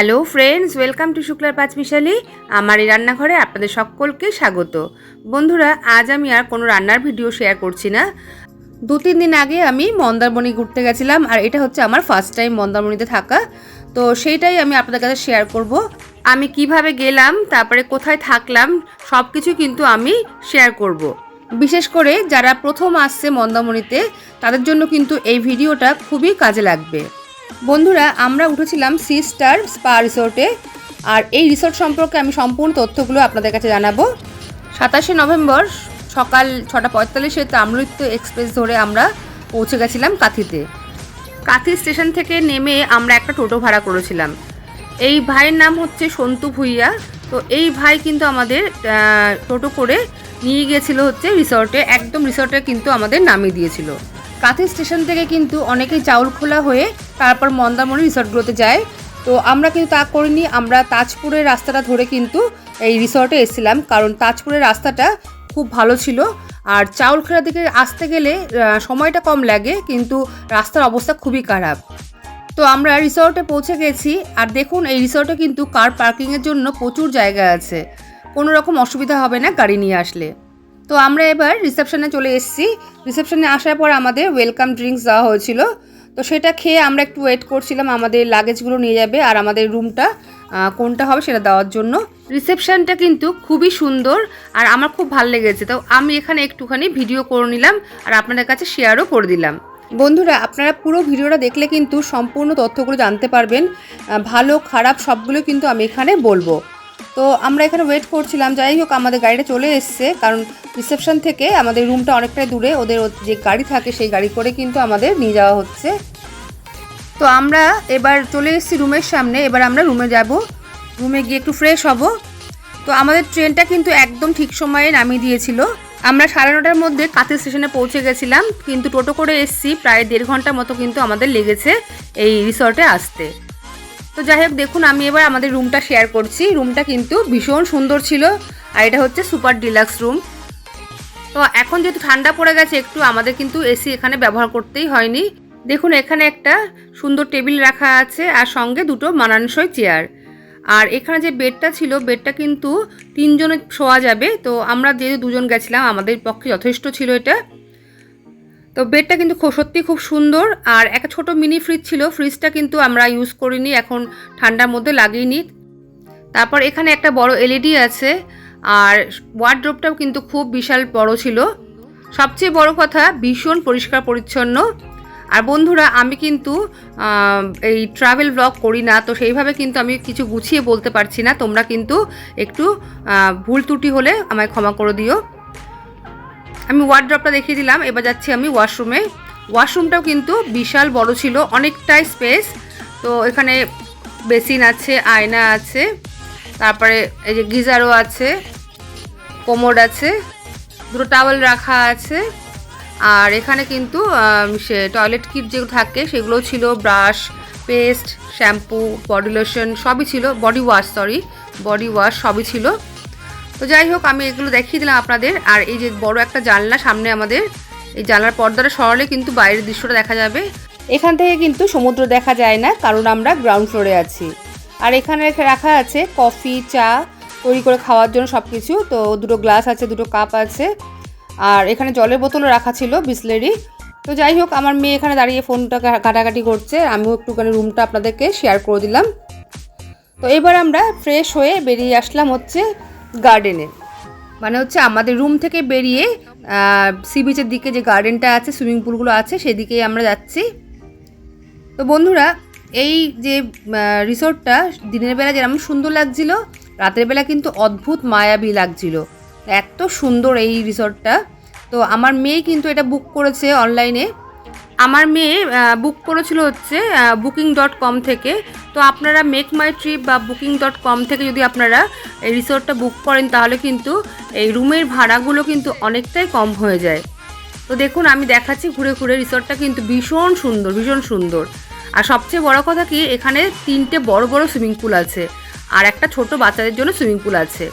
Hello friends, welcome to শুক্লার পাঁচ পাঁচমিশালি আমার এই রান্নাঘরে আপনাদের সকলকে স্বাগত। বন্ধুরা, আজ আমি আর কোনো রান্নার ভিডিও শেয়ার করছি না। দু তিন দিন আগে আমি মন্দারমণি ঘুরতে গেছিলাম, আর এটা হচ্ছে আমার ফার্স্ট টাইম মন্দারমণিতে থাকা। তো সেইটাই আমি আপনাদের কাছে শেয়ার করব। আমি কীভাবে গেলাম, তারপরে কোথায় থাকলাম সব কিছু কিন্তু আমি শেয়ার করব। বিশেষ করে যারা প্রথম আসছে মন্দারমণিতে, তাদের জন্য কিন্তু এই ভিডিওটা খুবই কাজে লাগবে। বন্ধুরা, আমরা উঠেছিলাম সি স্টার স্পা রিসোর্টে আর এই রিসোর্ট সম্পর্কে আমি সম্পূর্ণ তথ্যগুলো আপনাদের কাছে জানাব। সাতাশে নভেম্বর সকাল ছটা পঁয়তাল্লিশে তাম্রলিপ্ত এক্সপ্রেস ধরে আমরা পৌঁছে গেছিলাম কাথিতে। কাথি স্টেশন থেকে নেমে আমরা একটা টোটো ভাড়া করেছিলাম। এই ভাইয়ের নাম হচ্ছে সন্তু ভুইয়া। তো এই ভাই কিন্তু আমাদের টোটো করে নিয়ে গিয়েছিল হচ্ছে রিসর্টে একদম রিসর্টে কিন্তু আমাদের নামিয়ে দিয়েছিল। কাথি স্টেশন থেকে কিন্তু অনেকেই চাউল খোলা হয়ে তারপর মন্দারমণি রিসর্টগুলোতে যায়। তো আমরা কিন্তু তা করিনি, আমরা তাজপুরের রাস্তাটা ধরে কিন্তু এই রিসর্টে এসেছিলাম, কারণ তাজপুরের রাস্তাটা খুব ভালো ছিল। আর চাউল চাউলখেড়া দিকে আসতে গেলে সময়টা কম লাগে, কিন্তু রাস্তার অবস্থা খুবই খারাপ। তো আমরা রিসর্টে পৌঁছে গেছি, আর দেখুন এই রিসর্টে কিন্তু কার পার্কিংয়ের জন্য প্রচুর জায়গা আছে। কোনো রকম অসুবিধা হবে না গাড়ি নিয়ে আসলে। তো আমরা এবার রিসেপশনে চলে এসেছি। রিসেপশনে আসার পর আমাদের ওয়েলকাম ড্রিঙ্কস দেওয়া হয়েছিল। তো সেটা খেয়ে আমরা একটু ওয়েট করছিলাম, আমাদের লাগেজগুলো নিয়ে যাবে আর আমাদের রুমটা কোনটা হবে সেটা দেওয়ার জন্য। রিসেপশনটা কিন্তু খুবই সুন্দর আর আমার খুব ভালো লেগেছে। তো আমি এখানে একটুখানি ভিডিও করে নিলাম আর আপনাদের কাছে শেয়ারও করে দিলাম। বন্ধুরা, আপনারা পুরো ভিডিওটা দেখলে কিন্তু সম্পূর্ণ তথ্যগুলো জানতে পারবেন। ভালো, খারাপ সবগুলো কিন্তু আমি এখানে বলব। তো আমরা এখানে ওয়েট করছিলাম, যাই হোক আমাদের গাড়িটা চলে এসছে, কারণ রিসেপশন থেকে আমাদের রুমটা অনেকটাই দূরে, ওদের যে গাড়ি থাকে সেই গাড়ি করে কিন্তু আমাদের নিয়ে যাওয়া হচ্ছে। তো আমরা এবার চলে এসেছি রুমের সামনে, এবার আমরা রুমে যাব। রুমে গিয়ে একটু ফ্রেশ হব। তো আমাদের ট্রেনটা কিন্তু একদম ঠিক সময়ে নামিয়ে দিয়েছিল। আমরা সাড়ে নটার মধ্যে কাতি স্টেশনে পৌঁছে গেছিলাম, কিন্তু টোটো করে এসেছি, প্রায় দেড় ঘণ্টা মতো কিন্তু আমাদের লেগেছে এই রিসর্টে আসতে। তো যাই হোক, দেখুন, আমি এবার আমাদের রুমটা শেয়ার করছি। রুমটা কিন্তু ভীষণ সুন্দর ছিল, আর এটা হচ্ছে সুপার ডিলাক্স রুম তো এখন যেহেতু ঠান্ডা পড়ে গেছে, একটু আমাদের কিন্তু এসি এখানে ব্যবহার করতেই হয়নি। দেখুন, এখানে একটা সুন্দর টেবিল রাখা আছে, আর সঙ্গে দুটো মানানসই চেয়ার আর এখানে যে বেডটা ছিল বেডটা কিন্তু তিনজনে শোয়া যাবে। তো আমরা যেহেতু দুজন গেছিলাম, আমাদের পক্ষে যথেষ্ট ছিল এটা। তো বেডটা কিন্তু সত্যি খুব সুন্দর। আর একটা ছোট মিনি ফ্রিজ ছিল ফ্রিজটা কিন্তু আমরা ইউজ করিনি, এখন ঠান্ডার মধ্যে লাগিয়ে তারপর এখানে একটা বড় এলইডি আছে, আর ওয়ার্ড্রোপটাও কিন্তু খুব বিশাল বড় ছিল। সবচেয়ে বড় কথা, ভীষণ পরিষ্কার পরিচ্ছন্ন। আর বন্ধুরা, আমি কিন্তু এই ট্রাভেল ব্লগ করি না, তো সেইভাবে কিন্তু আমি কিছু গুছিয়ে বলতে পারছি না। তোমরা কিন্তু একটু ভুল ত্রুটি হলে আমায় ক্ষমা করে দিও। আমি ওয়ার্ড্রপটা দেখিয়ে দিলাম, এবার যাচ্ছি আমি ওয়াশরুমে ওয়াশরুমটাও কিন্তু বিশাল বড় ছিল, অনেকটাই স্পেস তো এখানে বেসিন আছে, আয়না আছে, তারপরে এই যে গিজারও আছে কোমোড আছে, দুটো টাওয়েল রাখা আছে, আর এখানে কিন্তু সে টয়লেট কিট যেগুলো থাকে সেগুলো ছিল brush paste shampoo body lotion সবই ছিল body wash sorry body wash সবই ছিল। তো যাই হোক, আমি এগুলো দেখিয়ে দিলাম আপনাদের। আর এই যে বড় একটা জানলা সামনে আমাদের, এই জানলার পর্দাটা সরালে কিন্তু বাইরের দৃশ্যটা দেখা যাবে। এখান থেকে কিন্তু সমুদ্র দেখা যায় না, কারণ আমরা গ্রাউন্ড ফ্লোরে আছি। আর এখানে রেখে আছে কফি, চা, তৈরি করে খাওয়ার জন্য সব কিছু তো দুটো গ্লাস আছে, দুটো কাপ আছে। আর এখানে জলের বোতলও রাখা ছিল বিসলেরি। তো যাই হোক, আমার মেয়ে এখানে দাঁড়িয়ে ফোনটা ঘাটাঘাটি করছে। আমিও একটুখানি রুমটা আপনাদেরকে শেয়ার করে দিলাম। তো এবার আমরা ফ্রেশ হয়ে বেরিয়ে আসলাম হচ্ছে গার্ডেনে মানে হচ্ছে আমাদের রুম থেকে বেরিয়ে সি বিচের দিকে যে গার্ডেনটা আছে সুইমিং পুলগুলো আছে, সেদিকেই আমরা যাচ্ছি। তো বন্ধুরা, এই যে রিসোর্টটা দিনের বেলা যেরকম সুন্দর লাগছিল, রাতের বেলা কিন্তু অদ্ভুত মায়াবী লাগছিল। এত সুন্দর এই রিসোর্টটা তো আমার মেয়ে কিন্তু এটা বুক করেছে অনলাইনে আমার মেয়ে বুক করেছিল হচ্ছে বুকিং ডট কম থেকে। তো আপনারা মেক মাই ট্রিপ বা বুকিং ডট কম থেকে যদি আপনারা এই রিসোর্টটা বুক করেন, তাহলে কিন্তু এই রুমের ভাড়াগুলো কিন্তু অনেকটাই কম হয়ে যায়। তো দেখুন, আমি দেখাচ্ছি ঘুরে ঘুরে রিসোর্টটা কিন্তু ভীষণ সুন্দর ভীষণ সুন্দর। আর সবচেয়ে বড় কথা কি, এখানে তিনটে বড় বড় সুইমিং পুল আছে। আর একটা ছোট বাচ্চাদের জন্য সুইমিং পুল আছে।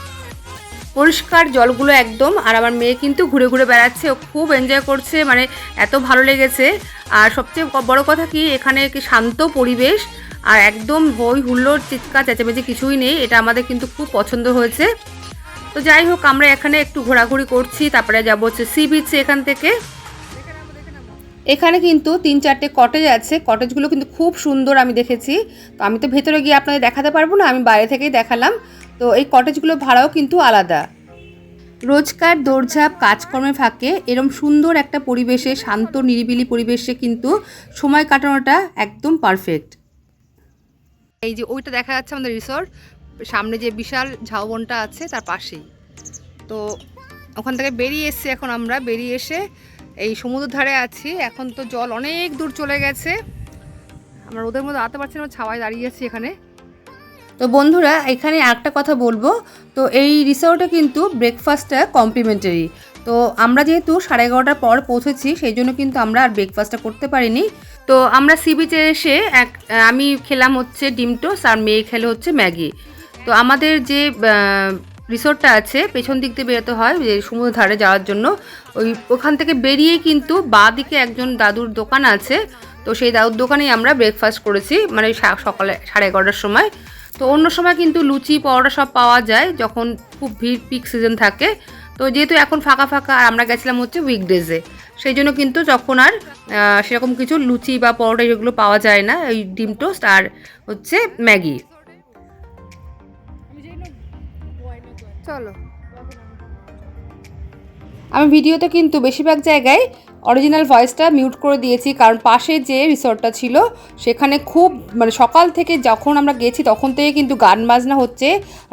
পরিষ্কার জলগুলো একদম, আর আমার মেয়ে কিন্তু ঘুরে ঘুরে বেড়াচ্ছে, ও খুব এনজয় করছে মানে এত ভালো লেগেছে। আর সবচেয়ে বড় কথা কি, এখানে কি শান্ত পরিবেশ, আর একদম হই হুল্লোড়, চিৎকার, চেঁচামেচি কিছুই নেই, এটা আমাদের কিন্তু খুব পছন্দ হয়েছে। তো যাই হোক, আমরা এখানে একটু ঘোরাঘুরি করছি, তারপরে যাব হচ্ছে সি বিচে এখান থেকে। এখানে কিন্তু তিন চারটে কটেজ আছে কটেজগুলো কিন্তু খুব সুন্দর আমি দেখেছি। তো আমি তো ভেতরে গিয়ে আপনাদের দেখাতে পারব না, আমি বাইরে থেকেই দেখালাম। তো এই কটেজগুলো ভাড়াও কিন্তু আলাদা। রোজকার দৌড়ঝাঁপ কাজকর্মের ফাঁকে এরম সুন্দর একটা পরিবেশে, শান্ত, নিরিবিলি পরিবেশে কিন্তু সময় কাটানোটা একদম পারফেক্ট এই যে ওইটা দেখা যাচ্ছে আমাদের রিসর্ট সামনে যে বিশাল ঝাউবনটা আছে তার পাশেই। তো ওখান থেকে বেরিয়ে এসছি এখন আমরা, বেরিয়ে এসে এই সমুদ্র ধারে আছি। এখন তো জল অনেক দূর চলে গেছে। আমরা ওদের মধ্যে আতে পারছি না, ছাওয়ায় দাঁড়িয়ে আছি এখানে। তো বন্ধুরা, এখানে একটা কথা বলব। তো এই রিসর্টে কিন্তু ব্রেকফাস্টটা কমপ্লিমেন্টারি। তো আমরা যেহেতু সাড়ে এগারোটার পর পৌঁছেছি, সেই জন্য কিন্তু আমরা আর ব্রেকফাস্টটা করতে পারিনি। তো আমরা সি বিচে এসে এক, আমি খেলাম হচ্ছে ডিম টোস্ট আর মেয়ে খেলে হচ্ছে ম্যাগি। তো আমাদের যে রিসোর্টটা আছে, পেছন দিক দিয়ে বেরোতে হয়, যে সমুদ্র ধারে যাওয়ার জন্য। ওই, ওখান থেকে বেরিয়েই কিন্তু বাঁ দিকে একজন দাদুর দোকান আছে। তো সেই দাদুর দোকানেই আমরা ব্রেকফাস্ট করেছি মানে সকালে সাড়ে এগারোটার সময়। তো অন্য সময় কিন্তু লুচি, পরোটা সব পাওয়া যায় যখন খুব ভিড় পিক সিজন থাকে। তো যেহেতু এখন ফাঁকা ফাঁকা, আর আমরা গেছিলাম হচ্ছে উইকডেজে সেই জন্য কিন্তু যখন আর সেরকম কিছু লুচি বা পরোটা এগুলো পাওয়া যায় না ওই ডিম টোস্ট আর হচ্ছে ম্যাগি। চলো। আমি ভিডিওতে কিন্তু বেশিরভাগ জায়গায় অরিজিনাল ভয়েসটা মিউট করে দিয়েছি, কারণ পাশে যে রিসর্টটা ছিল, সেখানে খুব মানে সকাল থেকে যখন আমরা গেছি, তখন থেকে কিন্তু গান বাজনা হচ্ছে,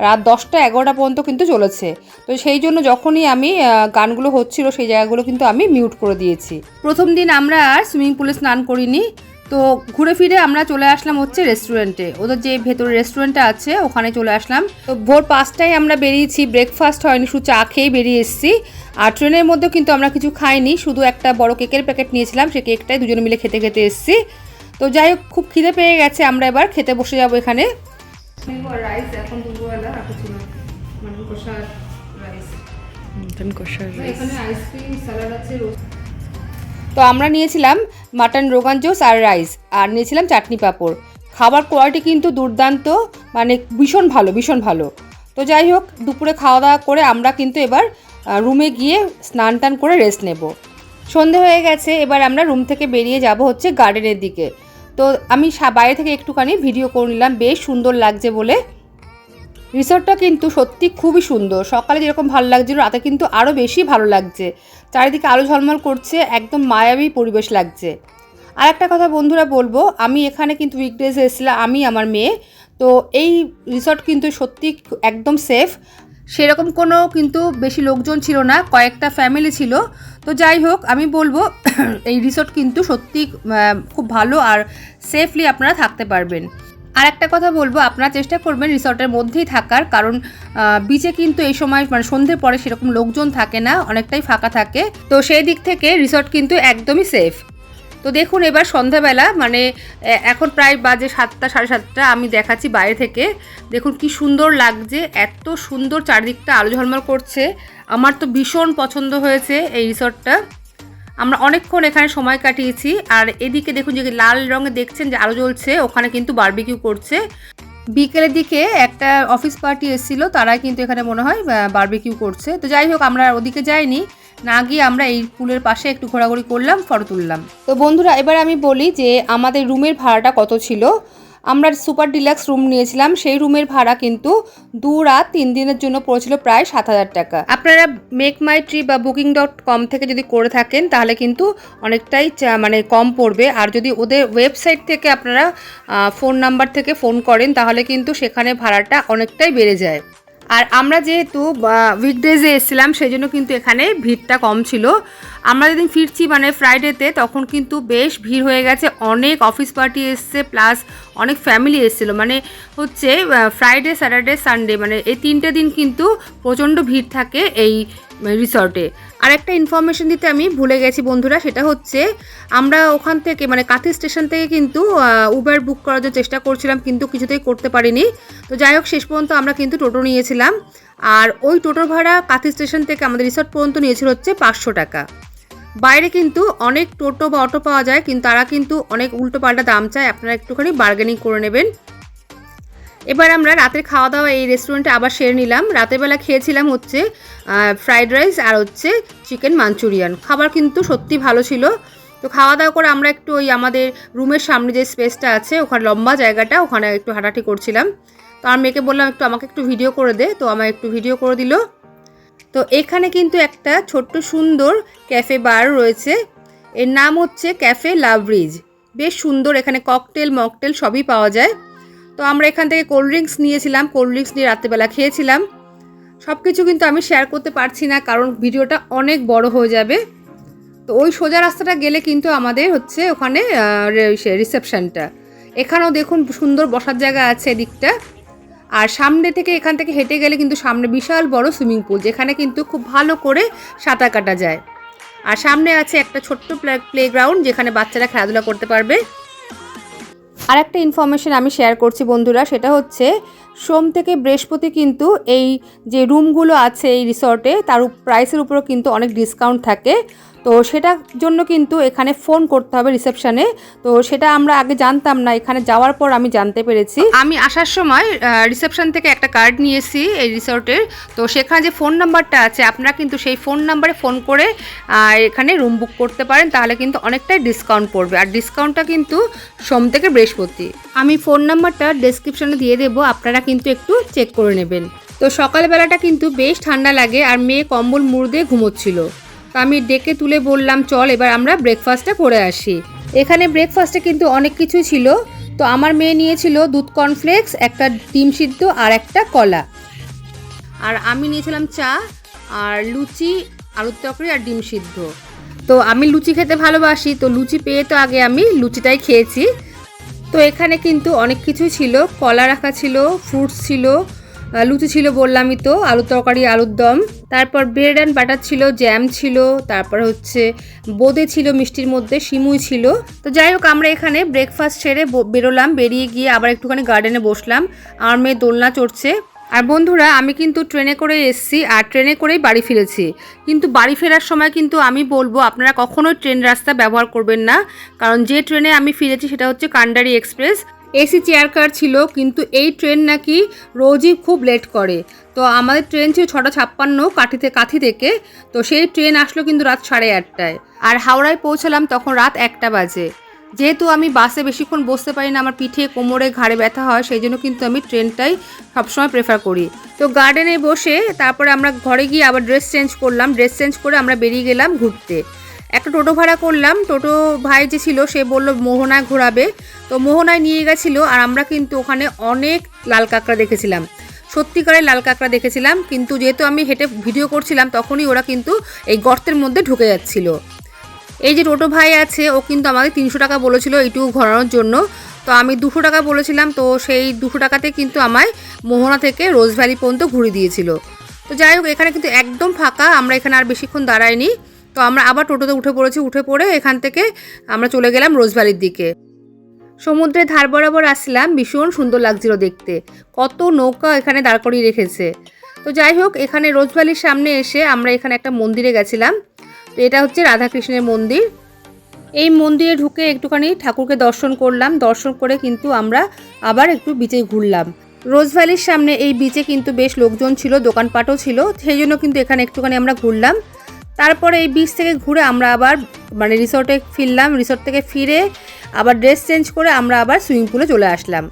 রাত দশটা এগারোটা পর্যন্ত কিন্তু চলেছে। তো সেই জন্য যখনই আমি গানগুলো হচ্ছিল, সেই জায়গাগুলো কিন্তু আমি মিউট করে দিয়েছি। প্রথম দিন আমরা আর সুইমিং পুলে স্নান করিনি। তো ঘুরে ফিরে আমরা চলে আসলাম হচ্ছে রেস্টুরেন্টে ওদের যে ভেতরে রেস্টুরেন্টটা আছে ওখানে চলে আসলাম। তো ভোর পাঁচটায় আমরা বেরিয়েছি ব্রেকফাস্ট হয়নি শুধু চা খেয়েই বেরিয়ে এসেছি। আর ট্রেনের মধ্যেও কিন্তু আমরা কিছু খাইনি শুধু একটা বড় কেকের প্যাকেট নিয়েছিলাম সেই কেকটাই দুজনে মিলে খেতে খেতে এসেছি। তো যাই হোক খুব খিদে পেয়ে গেছে আমরা এবার খেতে বসে যাব এখানে। রাইস এখন দুপুরবেলা মানে রাইস এখানে আইসক্রিম স্যালাড আছে তো আমরা নিয়েছিলাম মাটন রোগান জোস আর রাইস, আর নিয়েছিলাম চাটনি পাঁপড়। খাবার কোয়ালিটি কিন্তু দুর্দান্ত মানে ভীষণ ভালো ভীষণ ভালো। তো যাই হোক, দুপুরে খাওয়া দাওয়া করে আমরা কিন্তু এবার রুমে গিয়ে স্নান টান করে রেস্ট নেব। সন্ধে হয়ে গেছে, এবার আমরা রুম থেকে বেরিয়ে যাব হচ্ছে গার্ডেনের দিকে। তো আমি বাইরে থেকে একটুখানি ভিডিও করে নিলাম, বেশ সুন্দর লাগছে বলে। রিসর্টটা কিন্তু সত্যি খুবই সুন্দর। সকালে যেরকম ভালো লাগছিল, রাতে কিন্তু আরও বেশি ভালো লাগছে। চারিদিকে আলো ঝলমল করছে, একদম মায়াবী পরিবেশ লাগছে। আর একটা কথা বন্ধুরা বলব, আমি এখানে কিন্তু উইকডেজে এসেছিলাম, আমি, আমার মেয়ে। তো এই রিসর্ট কিন্তু সত্যি একদম সেফ সেরকম কোনো কিন্তু বেশি লোকজন ছিল না, কয়েকটা ফ্যামিলি ছিল। তো যাই হোক, আমি বলব, এই রিসর্ট কিন্তু সত্যি খুব ভালো আর সেফলি আপনারা থাকতে পারবেন। আর একটা কথা বলব, আপনারা চেষ্টা করবেন রিসর্টের মধ্যেই থাকার, কারণ বিচে কিন্তু এই সময় মানে সন্ধ্যের পরে সেরকম লোকজন থাকে না, অনেকটাই ফাঁকা থাকে। তো সেই দিক থেকে রিসর্ট কিন্তু একদমই সেফ তো দেখুন এবার সন্ধ্যাবেলা মানে এখন প্রায় বাজে সাতটা, সাড়ে সাতটা, আমি দেখাচ্ছি বাইরে থেকে। দেখুন কি সুন্দর লাগছে, এত সুন্দর চারিদিকটা আলো ঝলমল করছে। আমার তো ভীষণ পছন্দ হয়েছে এই রিসর্টটা। আমরা অনেকক্ষণ এখানে সময় কাটিয়েছি, আর এদিকে দেখুন যে লাল রঙে দেখছেন যে আলো জ্বলছে, ওখানে কিন্তু বারবিকিউ করছে। বিকেলের দিকে একটা অফিস পার্টি এসেছিল তারা কিন্তু এখানে মনে হয় বারবিকিউ করছে। তো যাই হোক, আমরা ওদিকে যাইনি, না গিয়ে আমরা এই পুলের পাশে একটু ঘোরাঘুরি করলাম, ফটো তুললাম। তো বন্ধুরা, এবার আমি বলি যে আমাদের রুমের ভাড়াটা কত ছিল? আমরা সুপার ডিলাক্স রুম নিয়েছিলাম, সেই রুমের ভাড়া কিন্তু দু রাত তিন দিনের জন্য পড়েছিল প্রায় সাত হাজার টাকা। আপনারা মেক মাই ট্রিপ বা বুকিং ডট কম থেকে যদি করে থাকেন, তাহলে কিন্তু অনেকটাই মানে কম পড়বে। আর যদি ওদের ওয়েবসাইট থেকে আপনারা ফোন নাম্বার থেকে ফোন করেন, তাহলে কিন্তু সেখানে ভাড়াটা অনেকটাই বেড়ে যায়। আর আমরা যেহেতু উইকডেজে এসেছিলাম সেই জন্য কিন্তু এখানে ভিড়টা কম ছিল। আমরা যেদিন ফিরছি মানে ফ্রাইডেতে তখন কিন্তু বেশ ভিড় হয়ে গেছে। অনেক অফিস পার্টি এসছে প্লাস অনেক ফ্যামিলি এসেছিল। মানে হচ্ছে ফ্রাইডে স্যাটারডে সানডে মানে এই তিনটে দিন কিন্তু প্রচণ্ড ভিড় থাকে এই রিসর্টে আর একটা ইনফরমেশন দিতে আমি ভুলে গেছি বন্ধুরা, সেটা হচ্ছে আমরা ওখান থেকে মানে কাথি স্টেশন থেকে কিন্তু উবার বুক করার জন্য চেষ্টা করছিলাম, কিন্তু কিছুতেই করতে পারিনি। তো যাই হোক, শেষ পর্যন্ত আমরা কিন্তু টোটো নিয়েছিলাম। আর ওই টোটো ভাড়া কাথি স্টেশন থেকে আমাদের রিসর্ট পর্যন্ত নিয়েছিল হচ্ছে পাঁচশো টাকা। বাইরে কিন্তু অনেক টোটো বা অটো পাওয়া যায়, কিন্তু তারা কিন্তু অনেক উল্টো পাল্টা দাম চায়। আপনারা একটুখানি বার্গেনিং করে নেবেন। এবার আমরা রাতের খাওয়া দাওয়া এই রেস্টুরেন্টে আবার সেরে নিলাম। রাতের বেলা খেয়েছিলাম হচ্ছে ফ্রাইড রাইস আর হচ্ছে চিকেন মাঞ্চুরিয়ান খাবার কিন্তু সত্যি ভালো ছিল। তো খাওয়া দাওয়া করে আমরা একটু ওই আমাদের রুমের সামনে যে স্পেসটা আছে, ওখানে লম্বা জায়গাটা, ওখানে একটু হাঁটাহাঁটি করছিলাম। তো আমার মেয়েকে বললাম, একটু আমাকে একটু ভিডিও করে দে। তো আমায় একটু ভিডিও করে দিল। তো এখানে কিন্তু একটা ছোট্ট সুন্দর ক্যাফে বার রয়েছে। এর নাম হচ্ছে ক্যাফে লাভরিজ বেশ সুন্দর, এখানে ককটেল মকটেল সবই পাওয়া যায়। তো আমরা এখান থেকে কোল্ড ড্রিঙ্কস নিয়েছিলাম কোল্ড ড্রিঙ্কস নিয়ে রাত্রেবেলা খেয়েছিলাম। সব কিছু কিন্তু আমি শেয়ার করতে পারছি না, কারণ ভিডিওটা অনেক বড় হয়ে যাবে। তো ওই সোজা রাস্তাটা গেলে কিন্তু আমাদের হচ্ছে ওখানে রিসেপশনটা এখানেও দেখুন সুন্দর বসার জায়গা আছে এদিকটা। আর সামনে থেকে এখান থেকে হেঁটে গেলে কিন্তু সামনে বিশাল বড় সুইমিং পুল যেখানে কিন্তু খুব ভালো করে সাঁতার কাটা যায়। আর সামনে আছে একটা ছোট্ট প্লে গ্রাউন্ড যেখানে বাচ্চারা খেলাধুলা করতে পারবে। আর একটা ইনফরমেশন আমি শেয়ার করছি বন্ধুরা, সেটা হচ্ছে সোম থেকে বৃহস্পতি কিন্তু এই যে রুমগুলো আছে এই রিসর্টে তার প্রাইসের উপরও কিন্তু অনেক ডিসকাউন্ট থাকে। তো সেটার জন্য কিন্তু এখানে ফোন করতে হবে রিসেপশনে তো সেটা আমরা আগে জানতাম না, এখানে যাওয়ার পর আমি জানতে পেরেছি। আমি আসার সময় রিসেপশন থেকে একটা কার্ড নিয়েছি এই রিসর্টের তো সেখানে যে ফোন নাম্বারটা আছে, আপনারা কিন্তু সেই ফোন নাম্বারে ফোন করে এখানে রুম বুক করতে পারেন, তাহলে কিন্তু অনেকটাই ডিসকাউন্ট পড়বে। আর ডিসকাউন্টটা কিন্তু সোম থেকে বৃহস্পতি। আমি ফোন নাম্বারটা ডেসক্রিপশনে দিয়ে দেবো, আপনারা কিন্তু একটু চেক করে নেবেন। তো সকালবেলাটা কিন্তু বেশ ঠান্ডা লাগে, আর মেয়ে কম্বল মুড় দিয়ে ঘুমোচ্ছিল। আমি ডেকে তুলে বললাম, চল এবার আমরা ব্রেকফাস্টটা করে আসি। এখানে ব্রেকফাস্টে কিন্তু অনেক কিছু ছিল। তো আমার মেয়ে নিয়েছিল দুধ কর্নফ্লেক্স একটা ডিম সিদ্ধ আর একটা কলা। আর আমি নিয়েছিলাম চা আর লুচি, আলুর তরকারি আর ডিম সিদ্ধ। তো আমি লুচি খেতে ভালোবাসি, তো লুচি পেয়ে তো আগে আমি লুচিটাই খেয়েছি। তো এখানে কিন্তু অনেক কিছুই ছিল। কলা রাখা ছিল ফ্রুটস ছিল লুচি ছিল বললামই তো, আলুর তরকারি, আলুর দম। তারপর ব্রেড অ্যান্ড বাটার ছিল জ্যাম ছিল, তারপর হচ্ছে বোঁদে ছিল, মিষ্টির মধ্যে সিমুই ছিল। তো যাই হোক, আমরা এখানে ব্রেকফাস্ট সেরে বেরোলাম, বেরিয়ে গিয়ে আবার একটুখানি গার্ডেনে বসলাম। আমার মেয়ে দোলনা চড়ছে। আর বন্ধুরা, আমি কিন্তু ট্রেনে করে এসেছি, আর ট্রেনে করেই বাড়ি ফিরেছি। কিন্তু বাড়ি ফেরার সময় কিন্তু আমি বলব, আপনারা কখনোই ট্রেন রাস্তা ব্যবহার করবেন না। কারণ যে ট্রেনে আমি ফিরেছি, সেটা হচ্ছে কান্ডারি এক্সপ্রেস। এসি চেয়ার কার ছিল, কিন্তু এই ট্রেন নাকি রোজই খুব লেট করে। তো আমাদের ট্রেন ছিল ছটা ছাপ্পান্ন কাঠিতে কাঠি থেকে। তো সেই ট্রেন আসলো কিন্তু রাত সাড়ে আটটায়। আর হাওড়ায় পৌঁছালাম তখন রাত একটা বাজে। যেহেতু আমি বাসে বেশিক্ষণ বসতে পারি না, আমার পিঠে, কোমরে ঘাড়ে ব্যথা হয়, সেই জন্য কিন্তু আমি ট্রেনটাই সবসময় প্রেফার করি। তো গার্ডেনে বসে তারপরে আমরা ঘরে গিয়ে আবার ড্রেস চেঞ্জ করলাম। ড্রেস চেঞ্জ করে আমরা বেরিয়ে গেলাম ঘুরতে। একটা টোটো ভাড়া করলাম, টোটো ভাই যে ছিল সে বলল মোহনায় ঘোরাবে। তো মোহনায় নিয়ে গেছিল আর আমরা কিন্তু ওখানে অনেক লাল কাঁকড়া দেখেছিলাম। সত্যিকারের লাল কাঁকড়া দেখেছিলাম, কিন্তু যেহেতু আমি হেঁটে ভিডিও করছিলাম, তখনই ওরা কিন্তু এই গর্তের মধ্যে ঢুকে যাচ্ছিল। এই যে টোটো ভাই আছে, ও কিন্তু আমাকে তিনশো টাকা বলেছিল এইটুকু ঘোরানোর জন্য। তো আমি দুশো টাকা বলেছিলাম, তো সেই দুশো টাকাতে কিন্তু আমায় মোহনা থেকে রোজ ভ্যালি পর্যন্ত ঘুরিয়ে দিয়েছিল। তো যাই হোক, এখানে কিন্তু একদম ফাঁকা, আমরা এখানে আর বেশিক্ষণ দাঁড়াইনি। তো আমরা আবার টোটোতে উঠে পড়েছি, উঠে পড়ে এখান থেকে আমরা চলে গেলাম রোজ ভ্যালির দিকে। সমুদ্রের ধার বরাবর আসলাম, ভীষণ সুন্দর লাগছিল দেখতে। কত নৌকা এখানে দাঁড় করিয়ে রেখেছে। তো যাই হোক, এখানে রোজ ভ্যালির সামনে এসে আমরা এখানে একটা মন্দিরে গেছিলাম। তো এটা হচ্ছে রাধাকৃষ্ণের মন্দির। এই মন্দিরে ঢুকে একটুখানি ঠাকুরকে দর্শন করলাম। দর্শন করে কিন্তু আমরা আবার একটু বিচে ঘুরলাম। রোজ ভ্যালির সামনে এই বিচে কিন্তু বেশ লোকজন ছিল, দোকানপাটও ছিল। সেই জন্য কিন্তু এখানে একটুখানি আমরা ঘুরলাম। তারপরে এই বিচ থেকে ঘুরে আমরা আবার মানে রিসর্টে ফিরলাম রিসর্ট থেকে ফিরে আবার ড্রেস চেঞ্জ করে আমরা আবার সুইমিং পুলে চলে আসলাম।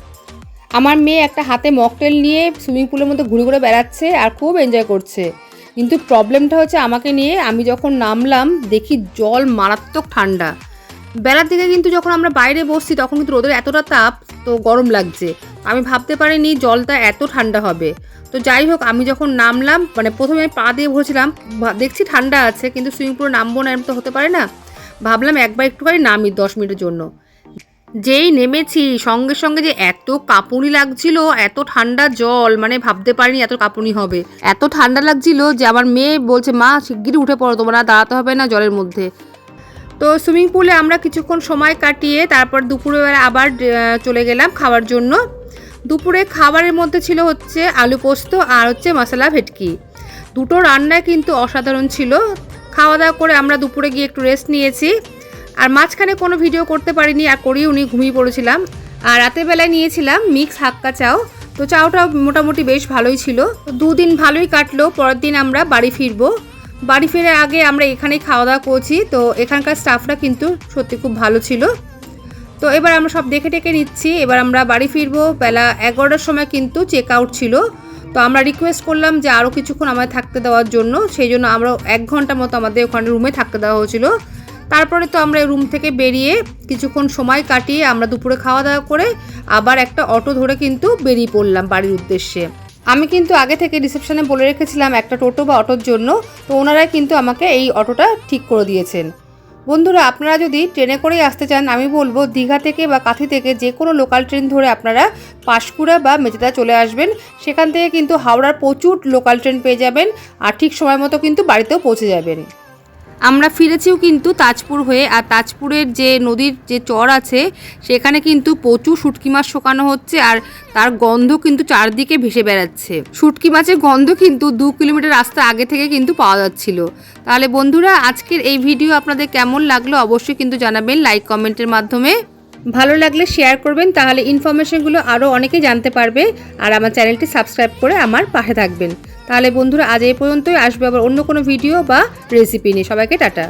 আমার মেয়ে একটা হাতে মকটেল নিয়ে সুইমিং পুলের মধ্যে ঘুরে ঘুরে বেড়াচ্ছে আর খুব এনজয় করছে। কিন্তু প্রবলেমটা হচ্ছে আমাকে নিয়ে, আমি যখন নামলাম, দেখি জল মারাত্মক ঠান্ডা। বেলার দিকে কিন্তু যখন আমরা বাইরে বসছি, তখন কিন্তু রোদের এতটা তাপ, তো গরম লাগছে। আমি ভাবতে পারিনি জলটা এত ঠান্ডা হবে। তো যাই হোক, আমি যখন নামলাম মানে প্রথমে আমি পা দিয়ে ভরেছিলাম দেখছি ঠান্ডা আছে, কিন্তু সুইমিং পুলে নামবো না এরকম তো হতে পারে না। ভাবলাম একবার একটুখানি নামি দশ মিনিটের জন্য। যেই নেমেছি, সঙ্গে সঙ্গে যে এত কাঁপুনি লাগছিল, এত ঠান্ডা জল মানে ভাবতে পারিনি এত কাঁপুনি হবে। এত ঠান্ডা লাগছিল যে আমার মেয়ে বলছে, মা, শিগগিরই উঠে পড়ো, তোমার দাঁড়াতে হবে না জলের মধ্যে। তো সুইমিং পুলে আমরা কিছুক্ষণ সময় কাটিয়ে তারপর দুপুরবেলা আবার চলে গেলাম খাওয়ার জন্য। দুপুরে খাবারের মধ্যে ছিল হচ্ছে আলু পোস্ত আর হচ্ছে মশলা ভেটকি। দুটো রান্নায় কিন্তু অসাধারণ ছিল। খাওয়া দাওয়া করে আমরা দুপুরে গিয়ে একটু রেস্ট নিয়েছি। আর মাঝখানে কোনো ভিডিও করতে পারিনি, আর করিও উনি ঘুমিয়ে পড়েছিলাম। আর রাতের বেলায় নিয়েছিলাম মিক্স হাক্কা চাও। তো চাওটা মোটামুটি বেশ ভালোই ছিল। দুদিন ভালোই কাটলো, পরের দিন আমরা বাড়ি ফিরবো। বাড়ি ফিরে আগে আমরা এখানেই খাওয়া দাওয়া করছি। তো এখানকার স্টাফরা কিন্তু সত্যি খুব ভালো ছিল। তো এবার আমরা সব দেখে টেকে নিচ্ছি। এবার আমরা বাড়ি ফিরবো। বেলা এগারোটার সময় কিন্তু চেক আউট ছিল। তো আমরা রিকোয়েস্ট করলাম যে আরও কিছুক্ষণ আমাদের থাকতে দেওয়ার জন্য। সেই জন্য আমরা এক ঘণ্টা মতো আমাদের ওখানে রুমে থাকতে দেওয়া হয়েছিল। তারপরে তো আমরা রুম থেকে বেরিয়ে কিছুক্ষণ সময় কাটিয়ে আমরা দুপুরে খাওয়া দাওয়া করে আবার একটা অটো ধরে কিন্তু বেরিয়ে পড়লাম বাড়ির উদ্দেশ্যে। আমি কিন্তু আগে থেকে রিসেপশনে বলে রেখেছিলাম একটা টোটো বা অটোর জন্য। তো ওনারাই কিন্তু আমাকে এই অটোটা ঠিক করে দিয়েছেন। বন্ধুরা, আপনারা যদি ট্রেনে করেই আসতে চান, আমি বলব দীঘা থেকে বা কাথি থেকে যে কোনো লোকাল ট্রেন ধরে আপনারা পাঁশকুড়া বা মেজেদা চলে আসবেন। সেখান থেকে কিন্তু হাওড়ার প্রচুর লোকাল ট্রেন পেয়ে যাবেন আর ঠিক সময় মতো কিন্তু বাড়িতেও পৌঁছে যাবেন। আমরা ফিরেছিও কিন্তু তাজপুর হয়ে, আর তাজপুরের যে নদীর যে চর আছে, সেখানে কিন্তু প্রচুর শুটকি মাছ শোকানো হচ্ছে, আর তার গন্ধ কিন্তু চারদিকে ভেসে বেড়াচ্ছে। শুটকি মাছের গন্ধ কিন্তু দু কিলোমিটার রাস্তা আগে থেকে কিন্তু পাওয়া যাচ্ছিল। তাহলে বন্ধুরা, আজকের এই ভিডিও আপনাদের কেমন লাগল অবশ্যই কিন্তু জানাবেন লাইক, কমেন্টের মাধ্যমে। ভালো লাগলে শেয়ার করবেন, তাহলে ইনফরমেশনগুলো আরও অনেকে জানতে পারবে, আর আমার চ্যানেলটি সাবস্ক্রাইব করে আমার পাশে থাকবেন। তাহলে বন্ধুরা আজ এই পর্যন্তই। আসবে আবার অন্য কোনো ভিডিও বা রেসিপি নিয়ে। সবাইকে টাটা।